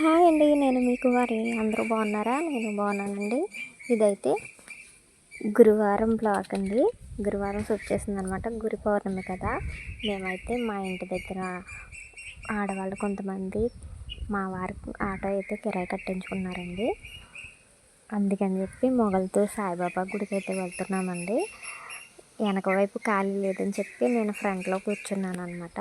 Hi అండి నేను మీకు వారి అందరూ బాగున్నారా? నేను బాగున్నానండి. ఇదైతే గురువారం బ్లాక్ అండి. గురువారం వచ్చేసింది అనమాట గురి పౌర్ణమి కదా. మేమైతే మా ఇంటి దగ్గర ఆడవాళ్ళు కొంతమంది మా వారికి ఆటో అయితే కిరాయి కట్టించుకున్నారండి. అందుకని చెప్పి మొగలతో సాయిబాబా గుడికి అయితే వెళ్తున్నామండి. వెనక వైపు ఖాళీ లేదని చెప్పి నేను ఫ్రంట్లో కూర్చున్నాను అనమాట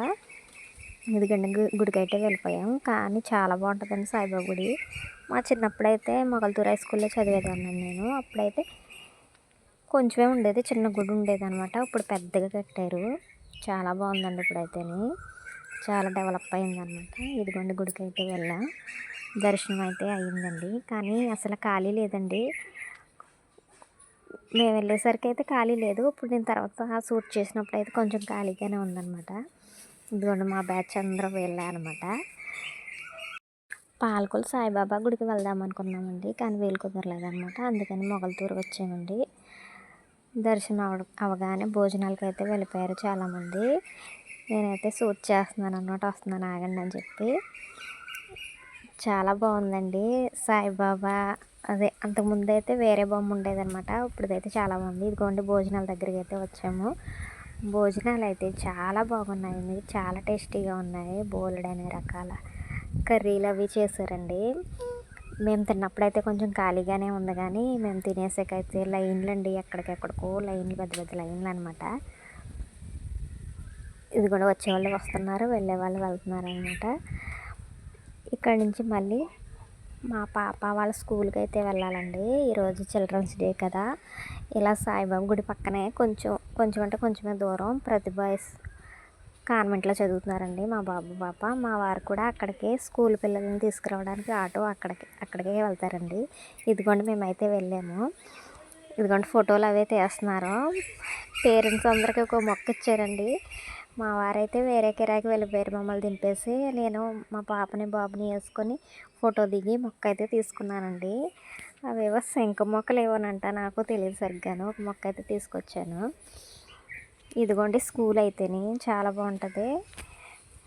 ఎందుకంటే గుడికైతే వెళ్ళిపోయాం. కానీ చాలా బాగుంటుందండి సాయిబాబా గుడి. మా చిన్నప్పుడైతే మొగల్తూరు హై స్కూల్లో చదివేదాన్ని నేను. అప్పుడైతే కొంచెమే ఉండేది చిన్న గుడి ఉండేది అనమాట ఇప్పుడు పెద్దగా కట్టారు. చాలా బాగుందండి ఇప్పుడైతేనే. చాలా డెవలప్ అయిందనమాట ఇదిగోండి గుడికి అయితే వెళ్ళాం. దర్శనం అయితే అయ్యిందండి కానీ అసలు ఖాళీ లేదండి. మేము వెళ్ళేసరికి అయితే ఖాళీ లేదు. ఇప్పుడు నేను తర్వాత సూట్ చేసినప్పుడు అయితే కొంచెం ఖాళీగానే ఉందన్నమాట. ఇదిగోండి మా బ్యాచ్ అందరూ వెళ్ళారనమాట పాలకొల సాయిబాబా గుడికి వెళ్దాం అనుకున్నామండి కానీ వీలు కుదరలేదనమాట అందుకని మొగలతూరు వచ్చామండి. దర్శనం అవ అవగానే భోజనాలకి అయితే వెళ్ళిపోయారు చాలామంది. నేనైతే సూట్ చేస్తున్నాను అనమాట వస్తున్నాను ఆగండి అని చెప్పి. చాలా బాగుందండి. సాయిబాబా అదే అంతకుముందు అయితే వేరే బొమ్మ ఉండేదన్నమాట. ఇప్పుడైతే చాలా బాగుంది ఇదిగోండి భోజనాల దగ్గరికి అయితే వచ్చాము. భోజనాలు అయితే చాలా బాగున్నాయండి చాలా టేస్టీగా ఉన్నాయి. బోలెడనే రకాల కర్రీలు అవి చేశారండి. మేము తిన్నప్పుడైతే కొంచెం ఖాళీగానే ఉంది కానీ మేము తినేసాకైతే లైన్లు అండి ఎక్కడికెక్కడికో లైన్లు పెద్ద పెద్ద లైన్లు అనమాట ఇది కూడా వచ్చేవాళ్ళు వస్తున్నారు వెళ్ళే వాళ్ళు వెళ్తున్నారు అనమాట ఇక్కడ నుంచి మళ్ళీ మా పాప వాళ్ళ స్కూల్కి అయితే వెళ్ళాలండి ఈరోజు చిల్డ్రన్స్ డే కదా. ఇలా సాయిబాబా గుడి పక్కనే కొంచెం కొంచెం అంటే కొంచెమే దూరం ప్రతిభ కాన్వెంట్లో చదువుతున్నారండి మా బాబు పాప. మా వారు కూడా అక్కడికే స్కూల్ పిల్లల్ని తీసుకురావడానికి ఆటో అక్కడికి అక్కడికే వెళ్తారండి. ఇదిగోండి మేమైతే వెళ్ళాము. ఇదిగోండి ఫోటోలు అవే తీస్తున్నారు. పేరెంట్స్ అందరికీ ఒక మొక్క ఇచ్చారండి. మా వారైతే వేరే కిరాకి వెళ్ళిపోయారు మమ్మల్ని దింపేసి. నేను మా పాపని బాబుని వేసుకొని ఫోటో దిగి మొక్క అయితే తీసుకున్నానండి. అవేవో శంఖ మొక్కలు ఏవోనంట నాకు తెలియదు సరిగ్గాను. ఒక మొక్క అయితే తీసుకొచ్చాను. ఇదిగోండి స్కూల్ అయితేనే చాలా బాగుంటుంది.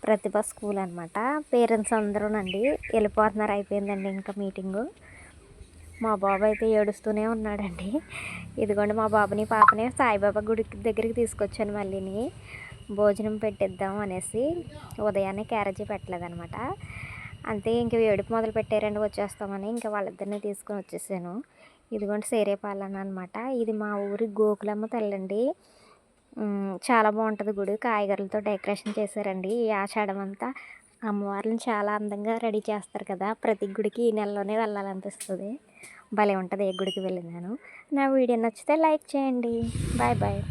ప్రతిభ స్కూల్ అనమాట పేరెంట్స్ అందరూనండి వెళ్ళిపోతున్నారు అయిపోయిందండి ఇంకా మీటింగు. మా బాబు అయితే ఏడుస్తూనే ఉన్నాడండి. ఇదిగోండి మా బాబుని పాపని సాయిబాబా గుడి దగ్గరికి తీసుకొచ్చాను మళ్ళీని. భోజనం పెట్టిద్దాం అనేసి ఉదయాన్నే క్యారేజీ పెట్టలేదనమాట అంతే ఇంక ఏడుపు మొదలు పెట్టారండి వచ్చేస్తామని ఇంకా వాళ్ళిద్దరిని తీసుకొని వచ్చేసాను. ఇదిగోండి సేరేపాలన అనమాట ఇది మా ఊరి గోకులమ్మ తల్లండి. చాలా బాగుంటుంది గుడి. కాయగూరలతో డెకరేషన్ చేశారండి. ఈ ఆషాఢం అంతా అమ్మవారిని చాలా అందంగా రెడీ చేస్తారు కదా. ప్రతి గుడికి ఈ నెలలోనే వెళ్ళాలనిపిస్తుంది భలే ఉంటుంది ఏ గుడికి వెళ్ళినాను. నా వీడియో నచ్చితే లైక్ చేయండి. Bye bye.